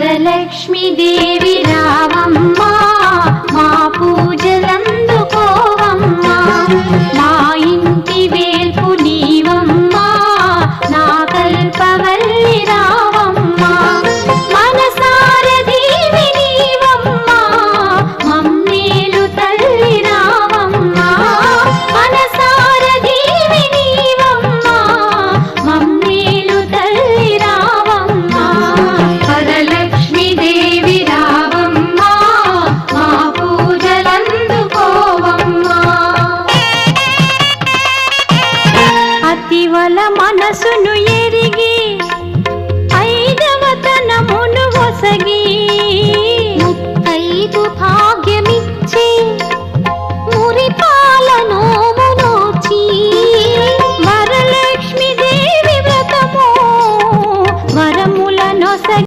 वरलक्ष्मी देवी। ఇటీవల మనసును ఏ